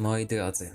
Moi drodzy,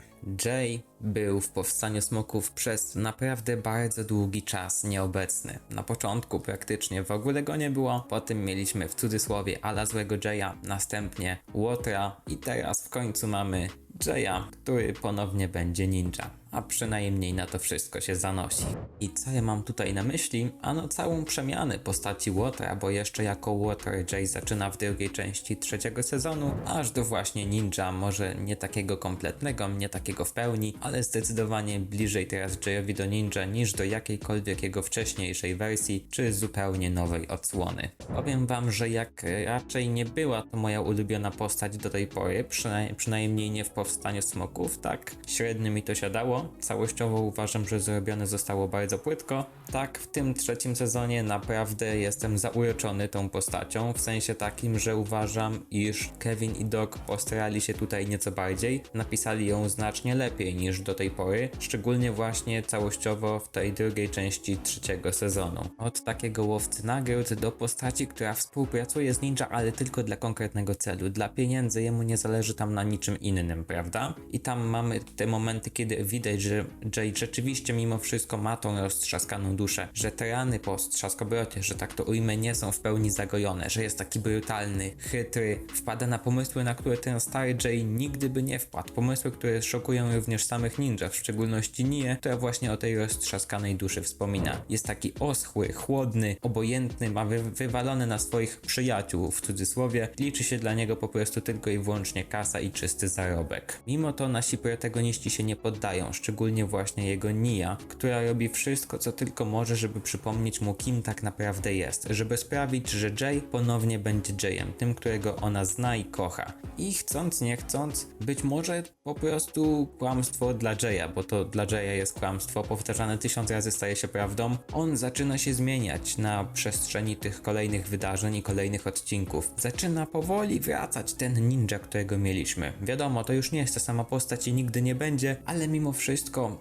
Jay był w Powstaniu Smoków przez naprawdę bardzo długi czas nieobecny. Na początku praktycznie w ogóle go nie było, potem mieliśmy w cudzysłowie ala złego Jaya, następnie Łotra i teraz w końcu mamy Jaya, który ponownie będzie ninja. A przynajmniej na to wszystko się zanosi. I co ja mam tutaj na myśli? Ano całą przemianę postaci Łotra, bo jeszcze jako Water Jay zaczyna w drugiej części trzeciego sezonu, aż do właśnie ninja, może nie takiego kompletnego, nie takiego w pełni, ale zdecydowanie bliżej teraz Jayowi do ninja niż do jakiejkolwiek jego wcześniejszej wersji, czy zupełnie nowej odsłony. Powiem wam, że jak raczej nie była to moja ulubiona postać do tej pory, przynaj- przynajmniej nie w Powstaniu Smoków, tak średnio mi to siadało. Całościowo uważam, że zrobione zostało bardzo płytko. Tak, w tym trzecim sezonie naprawdę jestem zauroczony tą postacią, w sensie takim, że uważam, iż Kevin i Doc postarali się tutaj nieco bardziej, napisali ją znacznie lepiej niż do tej pory, szczególnie właśnie całościowo w tej drugiej części trzeciego sezonu. Od takiego łowcy nagród do postaci, która współpracuje z ninja, ale tylko dla konkretnego celu, dla pieniędzy, jemu nie zależy tam na niczym innym, prawda? I tam mamy te momenty, kiedy widać, że Jay rzeczywiście mimo wszystko ma tą roztrzaskaną duszę, że te rany po strzaskobrocie, że tak to ujmę, nie są w pełni zagojone, że jest taki brutalny, chytry, wpada na pomysły, na które ten stary Jay nigdy by nie wpadł. Pomysły, które szokują również samych ninja, w szczególności Nie, która właśnie o tej roztrzaskanej duszy wspomina. Jest taki oschły, chłodny, obojętny, ma wy wywalone na swoich przyjaciół, w cudzysłowie. Liczy się dla niego po prostu tylko i wyłącznie kasa i czysty zarobek. Mimo to nasi protagoniści się nie poddają, szczególnie właśnie jego Nia, która robi wszystko, co tylko może, żeby przypomnieć mu, kim tak naprawdę jest, żeby sprawić, że Jay ponownie będzie Jayem, tym, którego ona zna i kocha. I chcąc, nie chcąc, być może po prostu kłamstwo dla Jaya, bo to dla Jaya jest kłamstwo, powtarzane tysiąc razy staje się prawdą, on zaczyna się zmieniać na przestrzeni tych kolejnych wydarzeń i kolejnych odcinków. Zaczyna powoli wracać ten ninja, którego mieliśmy. Wiadomo, to już nie jest ta sama postać i nigdy nie będzie, ale mimo wszystko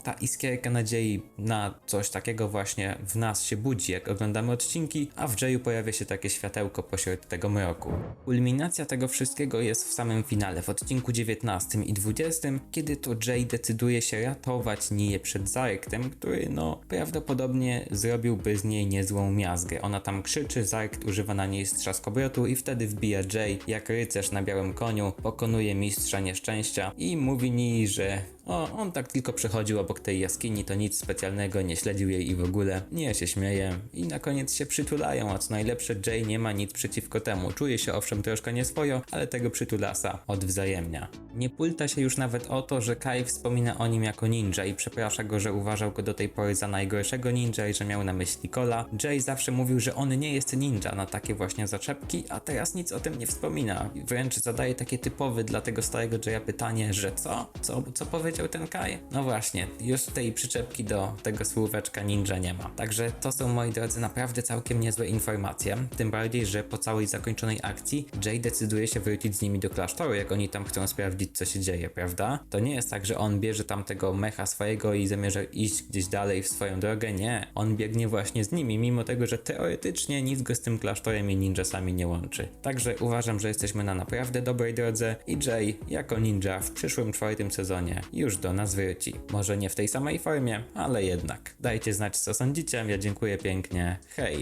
ta iskierka nadziei na coś takiego właśnie w nas się budzi, jak oglądamy odcinki, a w Jayu pojawia się takie światełko pośród tego mroku. Kulminacja tego wszystkiego jest w samym finale, w odcinku 19 i 20, kiedy to Jay decyduje się ratować Niję przed Zarktem, który no prawdopodobnie zrobiłby z niej niezłą miazgę. Ona tam krzyczy, Zarkt używa na niej strzaskobrotu i wtedy wbija Jay jak rycerz na białym koniu, pokonuje mistrza nieszczęścia i mówi Nii, że o, on tak tylko przechodził obok tej jaskini, to nic specjalnego, nie śledził jej i w ogóle. Nie się śmieje i na koniec się przytulają, a co najlepsze Jay nie ma nic przeciwko temu. Czuje się owszem troszkę nieswojo, ale tego przytulasa odwzajemnia. Nie pulta się już nawet o to, że Kai wspomina o nim jako ninja i przeprasza go, że uważał go do tej pory za najgorszego ninja i że miał na myśli Kola. Jay zawsze mówił, że on nie jest ninja na takie właśnie zaczepki, a teraz nic o tym nie wspomina. Wręcz zadaje takie typowe dla tego starego Jaya pytanie, że co? Co, co powiedział ten Kai? No właśnie, już tej przyczepki do tego słóweczka ninja nie ma. Także to są moi drodzy naprawdę całkiem niezłe informacje. Tym bardziej, że po całej zakończonej akcji Jay decyduje się wrócić z nimi do klasztoru, jak oni tam chcą sprawdzić co się dzieje, prawda? To nie jest tak, że on bierze tam tego mecha swojego i zamierza iść gdzieś dalej w swoją drogę, nie. On biegnie właśnie z nimi, mimo tego, że teoretycznie nic go z tym klasztorem i ninjasami nie łączy. Także uważam, że jesteśmy na naprawdę dobrej drodze i Jay jako ninja w przyszłym czwartym sezonie już do nas wróci. Może nie w tej samej formie, ale jednak. Dajcie znać co sądzicie, ja dziękuję pięknie, hej!